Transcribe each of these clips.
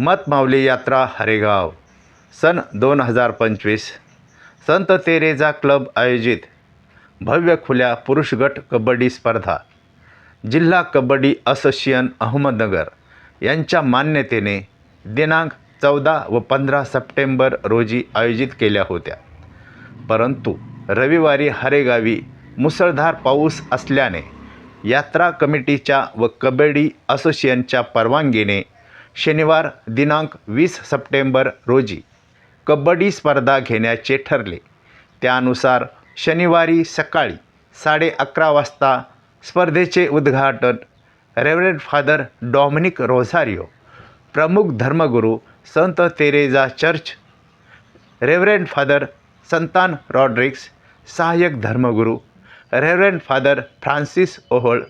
मतमावली यात्रा हरेगाव. सन दोन हजार पंचवीस. संत तेरेजा क्लब आयोजित. भव्य खुल्या पुरुष गट कबड्डी स्पर्धा. जिल्हा कबड्डी असोसिएशन अहमदनगर यांच्या मान्यतेने दिनांक चौदा व पंधरा सप्टेंबर रोजी आयोजित केल्या होत्या. परंतु रविवारी हरेगावी मुसळधार पाऊस असल्याने यात्रा कमिटीच्या व कबड्डी असोसिएशनच्या परवानगीने शनिवार दिनांक वीस सप्टेंबर रोजी कबड्डी स्पर्धा घेण्याचे ठरले. त्यानुसार शनिवारी सकाळी साडे अकरा वाजता स्पर्धेचे उद्घाटन रेव्हरेंड फादर डॉमिनिक रोझारिओ प्रमुख धर्मगुरू संत तेरेजा चर्च रेव्हरेंड फादर संतान रॉड्रिक्स सहाय्यक धर्मगुरू रेव्हरेंड फादर फ्रान्सिस ओहोळ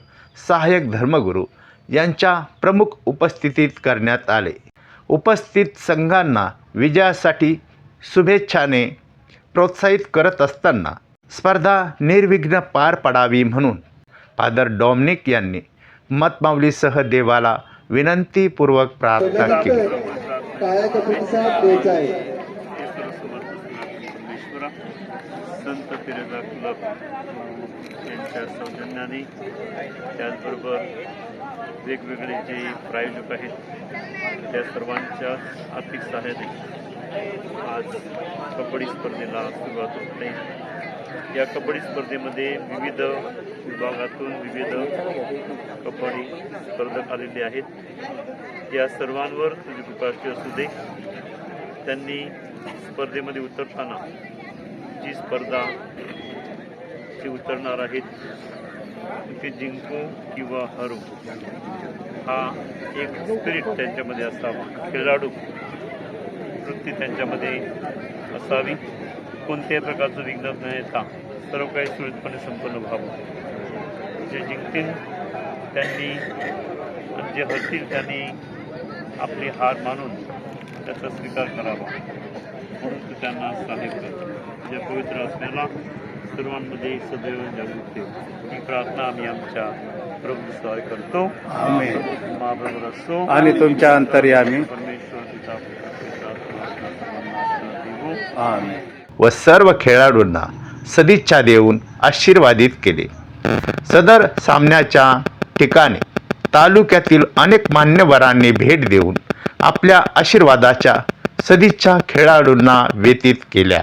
सहाय्यक धर्मगुरू यांच्या प्रमुख उपस्थितीत करण्यात आले. उपस्थित संघांना विजयासाठी शुभेच्छाने प्रोत्साहित करत असताना स्पर्धा निर्विघ्न पार पडावी म्हणून फादर डॉमिनिक यांनी मतमावलीसह देवाला विनंतीपूर्वक प्रार्थना केली. संत त्या सौजन्याने त्याचबरोबर वेगवेगळे जे प्रायोजक आहेत त्या सर्वांच्या आर्थिक सहाय्याने आज कबड्डी स्पर्धेला सुरुवात होते या कबड्डी स्पर्धेमध्ये विविध विभागातून विविध कबड्डी स्पर्धक आलेले आहेत. या सर्वांवर तुझी कृपाशी असू दे. त्यांनी स्पर्धेमध्ये उतरताना जी स्पर्धा पक्षी उतरणार आहेत. ते जिंकू किंवा हरू हा एक स्पिरिट त्यांच्यामध्ये असावा. खेळाडू वृत्ती त्यांच्यामध्ये असावी. कोणत्याही प्रकारचं विघ्न न येता सर्व काही सुरळीतपणे संपन्न व्हावं. जे जिंकतील त्यांनी आणि जे हरतील त्यांनी आपली हार मानून त्याचा स्वीकार करावा. म्हणून त्यांना सहाय्य जे या पवित्र असण्याला सर्वांमध्ये सदैव जागृत ठेव ही प्रार्थना आम्ही आमच्या प्रभूद्वारे करतो आमेन. महाबरोबर असो आणि तुमच्या परमेश्वर आशीर्वाद देवो. आमेन. व सर्व खेळाडूंना सदिच्छा देऊन आशीर्वादित केले सदर सामन्याच्या ठिकाणी तालुक्यातील अनेक मान्यवरांनी भेट देऊन आपल्या आशीर्वादाच्या सदिच्छा खेळाडूंना व्यतीत केल्या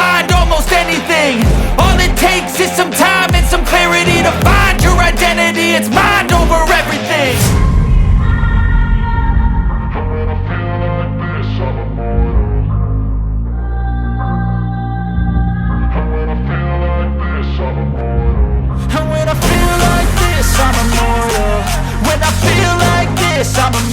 All it takes is some time and some clarity To find your identity, it's mind over everything. And when I feel like this, I'm immortal. When I feel like this, I'm immortal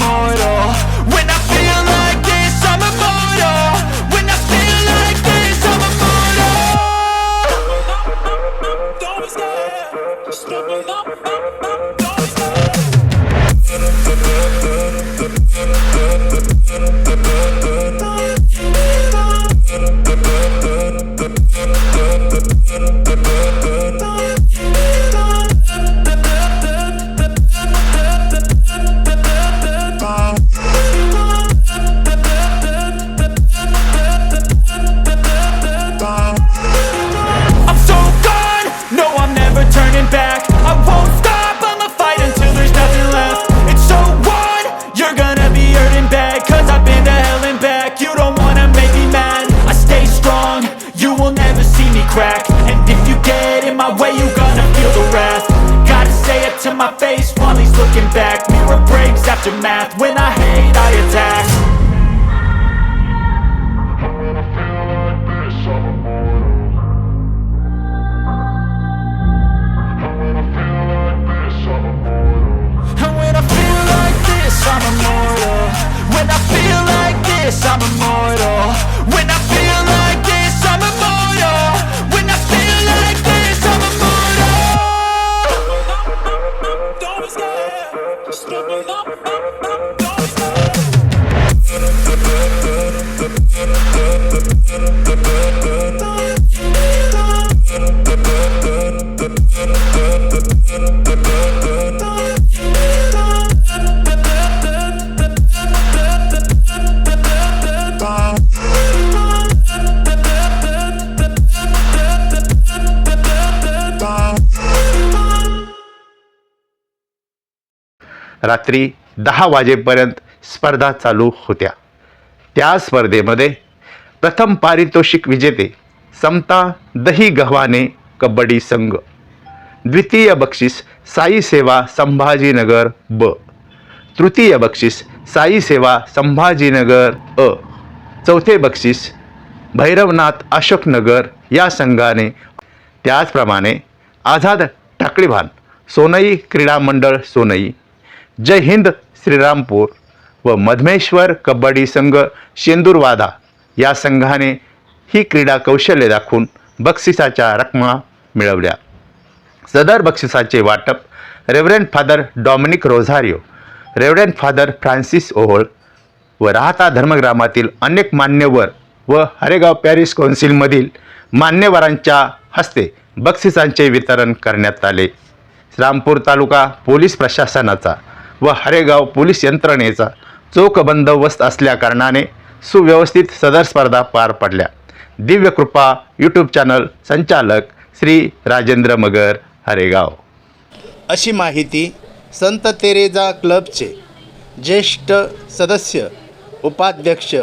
my face while he's looking back. Mirror breaks after math, when I hate I attack रात्री दहा वाजेपर्यंत स्पर्धा चालू होत्या. त्या स्पर्धेमध्ये प्रथम पारितोषिक विजेते समता दही गव्हाने कबड्डी संघ द्वितीय बक्षीस साई सेवा संभाजीनगर ब. तृतीय बक्षीस साई सेवा संभाजीनगर अ. चौथे बक्षीस भैरवनाथ अशोकनगर या संघाने. त्याचप्रमाणे आझाद ठाकळीभान सोनई क्रीडा मंडळ सोनई जय हिंद श्रीरामपूर व मधमेश्वर कबड्डी संघ शेंदूरवादा या संघाने ही क्रीडा कौशल्य दाखवून बक्षिसाच्या रकमा मिळवल्या. सदर बक्षिसाचे वाटप reverend father Dominic Rozario reverend father Francis Ohol व राहता धर्मग्रामातील अनेक मान्यवर व हरेगाव पॅरिस कौन्सिलमधील मान्यवरांच्या हस्ते बक्षिसांचे वितरण करण्यात आले. रामपूर तालुका पोलीस प्रशासनाचा व हरेगाव पोलीस यंत्रणेचा चोख बंदोबस्त असल्याकारणाने सुव्यवस्थित सदर स्पर्धा पार पडल्या. दिव्यकृपा यूट्यूब चॅनल संचालक श्री राजेंद्र मगर. हरेगाव. अशी माहिती संत तेरेजा क्लबचे ज्येष्ठ सदस्य उपाध्यक्ष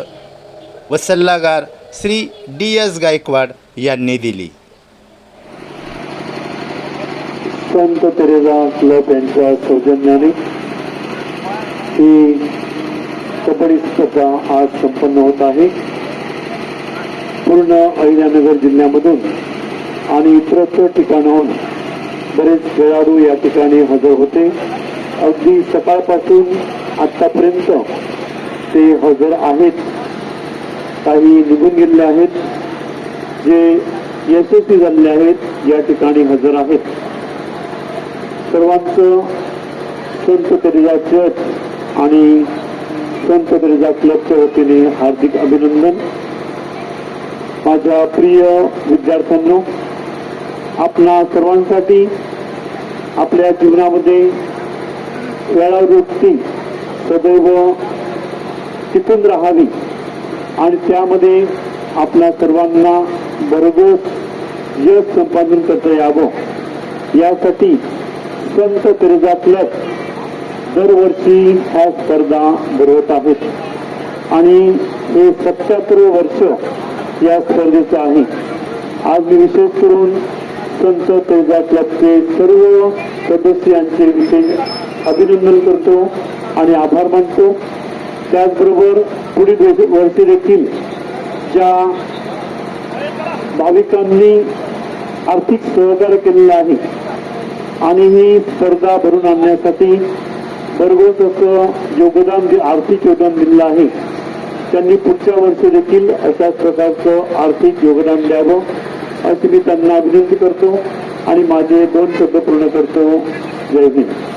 व सल्लागार श्री डी एस गायकवाड यांनी दिली. संत तेरेजा क्लब यांच्या सौजन्याने ही कबड्डी स्पर्धा आज संपन्न होत आहे. पूर्ण अहिल्यानगर जिल्ह्यामधून आणि इतरत्र ठिकाणाहून बरेच खेळाडू या ठिकाणी हजर होते. अगदी सकाळपासून आत्तापर्यंत ते हजर आहेत. काही निघून गेलेले आहेत. जे यशस्वी झालेले आहेत या ठिकाणी हजर आहेत. सर्वांचं संत तेरेजा चर्च आणि संत तेरेजा क्लबच्या वतीने हार्दिक अभिनंदन. माझ्या प्रिय विद्यार्थ्यांनो आपणा सर्वांसाठी आपल्या जीवनामध्ये वेळावृत्ती सदैव टिकून राहावी आणि त्यामध्ये आपल्या सर्वांना भरघोस यश संपादन करता यावं. यासाठी संत तेरेजा क्लब दरवर्षी ह्या स्पर्धा भरवत आहेत. आणि हे सत्याहत्तर वर्ष या स्पर्धेचं आहे. आज मी विशेष करून संत तेजा क्लबचे सर्व सदस्यांचे विशेष अभिनंदन करतो आणि आभार मानतो. त्याचबरोबर पुढील वर्षी देखील ज्या भाविकांनी आर्थिक सहकार्य केलेलं आहे आणि ही स्पर्धा भरून आणण्यासाठी भरघोस असं योगदान दि- आर्थिक योगदान दिलेलं आहे त्यांनी पुढच्या वर्षी देखील अशाच प्रकारचं आर्थिक योगदान द्यावं. अशी मी त्यांना विनंती करतो आणि माझे दोन शब्द पूर्ण करतो. जय हिंद.